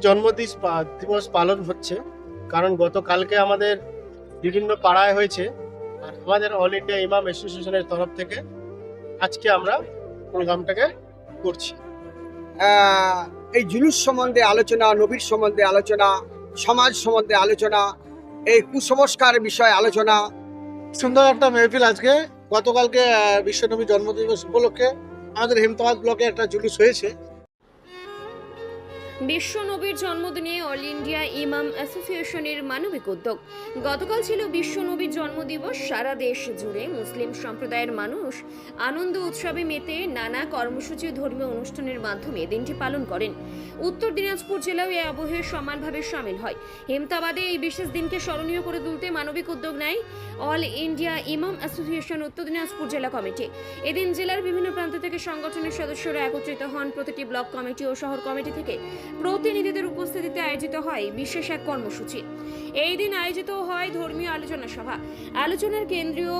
জন্মদিন দিবস পালন হচ্ছে। কারণ গতকালকে আমাদের বিভিন্ন পাড়ায় হয়েছে। আর আমাদের অল ইন্ডিয়া ইমাম অ্যাসোসিয়েশনের তরফ থেকে আজকে আমরা প্রোগ্রামটাকে করছি। আহ, এই জুলুস সম্বন্ধে আলোচনা নবীর সম্বন্ধে আলোচনা সমাজ সম্বন্ধে আলোচনা এই কুসংস্কার বিষয়ে আলোচনা। সুন্দর একটা মেহফিল আজকে। গতকালকে বিশ্বনবী জন্মদিবস উপলক্ষে আমাদের হেমতাবাদ ব্লকে একটা জুলুস হয়েছে। বিশ্ব নবীর জন্মদিনে অল ইন্ডিয়া ইমাম অ্যাসোসিয়েশনের মানবিক উদ্যোগ। গতকাল ছিল বিশ্ব নবীর জন্মদিবস। সারা দেশ জুড়ে মুসলিম সম্প্রদায়ের মানুষ আনন্দ উৎসবে মেতে নানা কর্মসূচি ধর্মীয় অনুষ্ঠানের মাধ্যমে দিনটি পালন করেন। উত্তর দিনাজপুর জেলাও এই আবহে সমানভাবে সামিল হয়। হেমতাবাদে এই বিশেষ দিনকে স্মরণীয় করে তুলতে মানবিক উদ্যোগ নেয় অল ইন্ডিয়া ইমাম অ্যাসোসিয়েশন, উত্তর দিনাজপুর জেলা কমিটি। এদিন জেলার বিভিন্ন প্রান্ত থেকে সংগঠনের সদস্যরা একত্রিত হন। প্রতিটি ব্লক কমিটি ও শহর কমিটি থেকে প্রতিনিধিদের উপস্থিতিতে আয়োজিত হয় বিশেষ এক কর্মসূচি। এই দিন আয়োজিত হয় ধর্মীয় আলোচনা সভা। আলোচনার কেন্দ্রীয়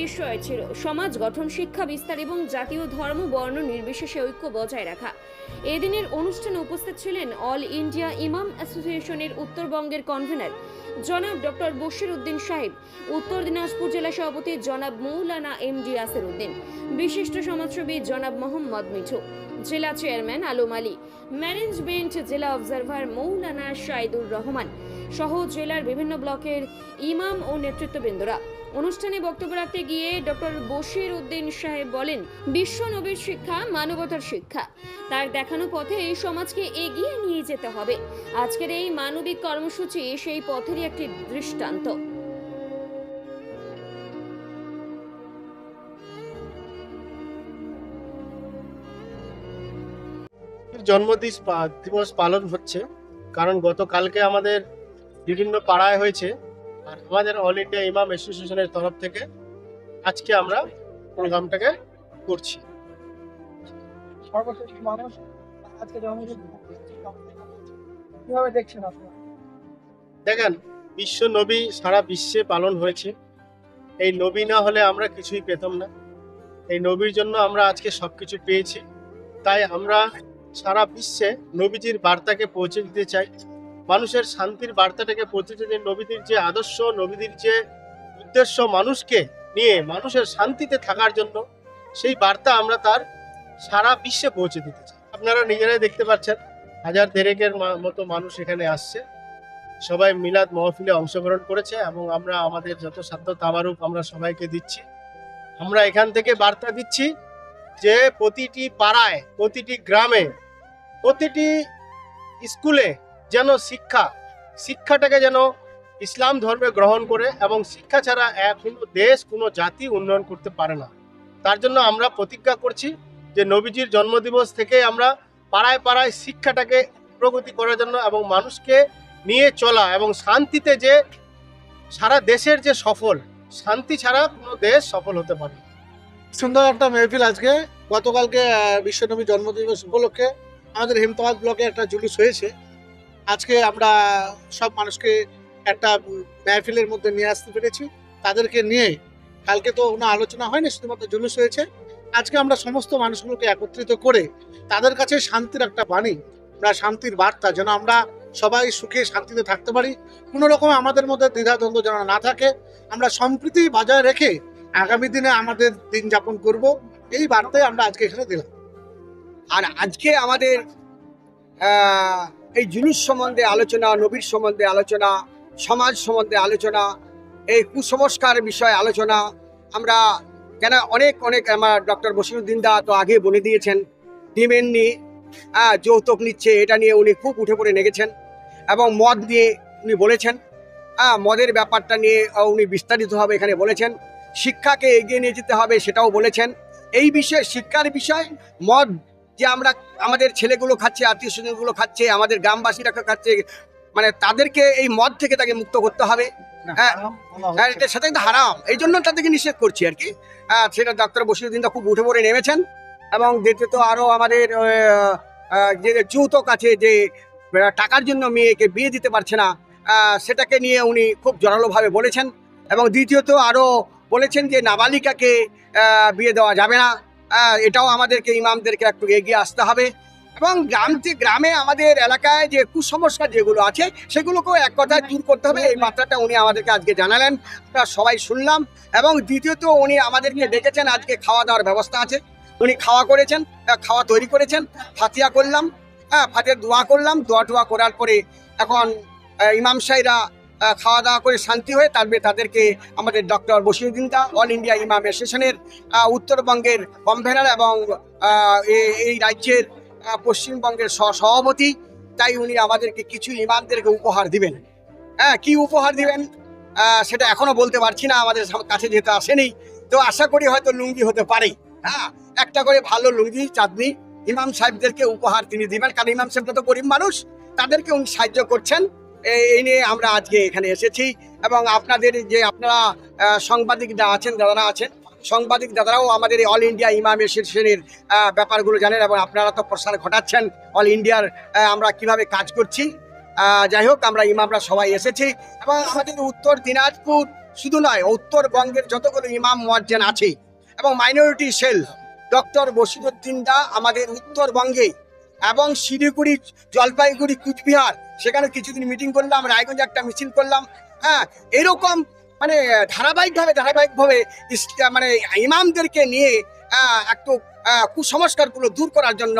বিষয় ছিল সমাজ, গঠন, শিক্ষা বিস্তার এবং জাতীয় ধর্ম, বর্ণ, নির্বিশেষে ঐক্য বজায় রাখা। এদিনের অনুষ্ঠানে উপস্থিত ছিলেন অল ইন্ডিয়া ইমাম অ্যাসোসিয়েশনের উত্তরবঙ্গের কনভেনার জনাব ডক্টর বশির উদ্দিন সাহেব, উত্তর দিনাজপুর জেলা সভাপতি জনাব মৌলানা এম ডি আসের উদ্দিন, বিশিষ্ট সমাজসেবী জনাব মোহাম্মদ মিঠু। জেলা চেয়ারম্যান আলম আলী, ম্যানেজমেন্ট জেলা অবজারভার মৌলানা শাইদুর রহমান সহ জেলার বিভিন্ন ব্লকের ইমাম ও নেতৃত্ববৃন্দরা। অনুষ্ঠানে বক্তব্য রাখতে গিয়ে ডক্টর বশির উদ্দিন সাহেব বলেন, বিশ্ব নবীর শিক্ষা মানবতার শিক্ষা। তার দেখানো পথে এই সমাজকে এগিয়ে নিয়ে যেতে হবে। আজকের এই মানবিক কর্মসূচি সেই পথেরই একটি দৃষ্টান্ত। জন্মদিন দিবস পালন হচ্ছে। কারণ গতকালকে আমাদের বিভিন্ন পাড়ায় হয়েছে আর আমাদের অল ইন্ডিয়া ইমাম অ্যাসোসিয়েশনের তরফ থেকে আজকে আমরা প্রোগ্রামটাকে করছি। সর্বশেষ মানুষ আজকে কীভাবে দেখছেন আপনারা? দেখেন বিশ্ব নবী সারা বিশ্বে পালন হয়েছে। এই নবী না হলে আমরা কিছুই পেতাম না। এই নবীর জন্য আমরা আজকে সবকিছু পেয়েছি। তাই আমরা সারা বিশ্বে নবীজির বার্তাকে পৌঁছে দিতে চাই মানুষের শান্তির বার্তাটাকে পৌঁছে দিতে নবীদের যে আদর্শ নবীদের যে উদ্দেশ্য মানুষকে নিয়ে মানুষের শান্তিতে থাকার জন্য, সেই বার্তা আমরা তার সারা বিশ্বে পৌঁছে দিতে চাই। আপনারা নিজেরাই দেখতে পাচ্ছেন, হাজার দেড়েকের মতো মানুষ এখানে আসছে। সবাই মিলাদ মহফিলে অংশগ্রহণ করেছে এবং আমরা আমাদের যত সাধ্য তাবারুক আমরা সবাইকে দিচ্ছি। আমরা এখান থেকে বার্তা দিচ্ছি যে প্রতিটি পাড়ায়, প্রতিটি গ্রামে প্রতিটি স্কুলে যেন শিক্ষা, শিক্ষাটাকে যেন ইসলাম ধর্মে গ্রহণ করে এবং শিক্ষা ছাড়া এক দেশ, কোনো জাতি উন্নয়ন করতে পারে না তার জন্য আমরা প্রতিজ্ঞা করছি যে নবীজির জন্মদিবস থেকে আমরা পাড়ায় পাড়ায় শিক্ষাটাকে প্রগতি করার জন্য এবং মানুষকে নিয়ে চলা এবং শান্তিতে যে সারা দেশের যে সফল, শান্তি ছাড়া কোনো দেশ সফল হতে পারে। সুন্দর একটা মেহফিল আজকে গতকালকে বিশ্বনবী জন্মদিবস উপলক্ষে আমাদের হেমতাবাদ ব্লকে একটা জুলুস হয়েছে। আজকে আমরা সব মানুষকে একটা মেহফিলের মধ্যে নিয়ে আসতে পেরেছি। তাদেরকে নিয়ে কালকে তো কোনো আলোচনা হয়নি, শুধুমাত্র জুলুস হয়েছে। আজকে আমরা সমস্ত মানুষগুলোকে একত্রিত করে তাদের কাছে শান্তির একটা বাণী, আমরা শান্তির বার্তা, যেন আমরা সবাই সুখে শান্তিতে থাকতে পারি। কোনো রকম আমাদের মধ্যে দ্বিধাদ্বন্দ্ব যেন না থাকে। আমরা সম্প্রীতি বজায় রেখে আগামী দিনে আমাদের দিন যাপন করব। এই বার্তায় আমরা আজকে এখানে দিলাম। আর আজকে আমাদের এই জুলুস সম্বন্ধে আলোচনা নবীর সম্বন্ধে আলোচনা সমাজ সম্বন্ধে আলোচনা এই কুসংস্কার বিষয়ে আলোচনা আমরা কেন অনেক অনেক আমার ডক্টর বসিরুদ্দিন দা তো আগে বলে দিয়েছেন নিয়ে আহ, যৌতুক নিচ্ছে এটা নিয়ে উনি খুব উঠে পড়ে নেগেছেন এবং মদ নিয়ে উনি বলেছেন হ্যাঁ মদের ব্যাপারটা নিয়ে উনি বিস্তারিতভাবে এখানে বলেছেন শিক্ষাকে এগিয়ে নিয়ে যেতে হবে সেটাও বলেছেন এই বিষয়ে শিক্ষার বিষয় মদ যে আমরা আমাদের ছেলেগুলো খাচ্ছে আত্মীয় স্বজনগুলো খাচ্ছে আমাদের গ্রামবাসীরা খাচ্ছে মানে তাদেরকে এই মদ থেকে তাকে মুক্ত করতে হবে। হ্যাঁ হ্যাঁ এটা সেটা কিন্তু হারাম। এই জন্য তাদেরকে নিষেধ করছি আর কি। হ্যাঁ সেটা ডাক্তার বসিরুদ্দিন খুব উঠে পড়ে নেমেছেন এবং দ্বিতীয়ত আরও আমাদের যে যৌতুক আছে যে টাকার জন্য মেয়েকে বিয়ে দিতে পারছে না সেটাকে নিয়ে উনি খুব জোরালোভাবে বলেছেন। এবং দ্বিতীয়ত আরও বলেছেন যে নাবালিকাকে বিয়ে দেওয়া যাবে না। এটাও আমাদেরকে, ইমামদেরকে একটু এগিয়ে আসতে হবে। এবং গ্রাম গ্রামে আমাদের এলাকায় যে কুসংস্কার যেগুলো আছে, সেগুলোকেও এক কথায় দূর করতে হবে। এই মাত্রাটা উনি আমাদেরকে আজকে জানালেন। আমরা সবাই শুনলাম। এবং দ্বিতীয়ত উনি আমাদেরকে ডেকেছেন, আজকে খাওয়া দাওয়ার ব্যবস্থা আছে। উনি খাওয়া করেছেন খাওয়া তৈরি করেছেন, ফাতিয়া করলাম হ্যাঁ ফাতের দোয়া করলাম। দোয়া টোয়া করার পরে এখন ইমাম সাহেরা খাওয়া দাওয়া করে শান্তি হয়ে তারপরে তাদেরকে আমাদের ডক্টর বসিরুদ্দিন দা অল ইন্ডিয়া ইমাম অ্যাসোসিয়েশনের উত্তরবঙ্গের কনভেনার এবং এই রাজ্যের পশ্চিমবঙ্গের সভাপতি তাই উনি আমাদেরকে কিছু ইমামদেরকে উপহার দিবেন। হ্যাঁ কি উপহার দিবেন? সেটা এখনও বলতে পারছি না, আমাদের কাছে যেহেতু আসেনি। তো আশা করি হয়তো লুঙ্গি হতে পারে। হ্যাঁ একটা করে ভালো লুঙ্গি, চাঁদনি ইমাম সাহেবদেরকে উপহার তিনি দিবেন। কারণ ইমাম সাহেবরা তো গরিব মানুষ, তাদেরকে উনি সাহায্য করছেন। এই নিয়ে আমরা আজকে এখানে এসেছি এবং আপনাদের যে আপনারা আহ, সাংবাদিক যা আছেন দাদারা আছেন সাংবাদিক দাদারাও আমাদের এই অল ইন্ডিয়া ইমাম এসোসিয়েশনের ব্যাপারগুলো জানেন এবং আপনারা তো প্রসার ঘটাচ্ছেন অল ইন্ডিয়ার আমরা কীভাবে কাজ করছি। যাই হোক আমরা ইমামরা সবাই এসেছি এবং আমাদের উত্তর দিনাজপুর শুধু নয় উত্তরবঙ্গের যতগুলো ইমাম মোয়াজ্জেন আছে এবং মাইনরিটি সেল ডক্টর বসিরুদ্দিন দা আমাদের উত্তরবঙ্গে এবং শিলিগুড়ি জলপাইগুড়ি কুচবিহার, সেখানে কিছুদিন মিটিং করলাম, রায়গঞ্জ একটা মিছিল করলাম। হ্যাঁ এরকম মানে ধারাবাহিকভাবে ধারাবাহিকভাবে মানে ইমামদেরকে নিয়ে একটু কুসংস্কারগুলো দূর করার জন্য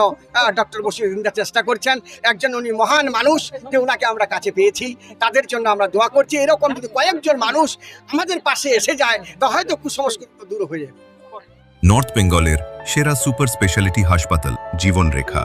ডক্টর দা চেষ্টা করছেন। একজন উনি মহান মানুষ, যে ওনাকে আমরা কাছে পেয়েছি। তাদের জন্য আমরা দোয়া করছি। এরকম যদি কয়েকজন মানুষ আমাদের পাশে এসে যায়, তো হয়তো কুসংস্কারগুলো দূর হয়ে যাবে। নর্থ বেঙ্গলের সেরা সুপার স্পেশালিটি হাসপাতাল, জীবনরেখা।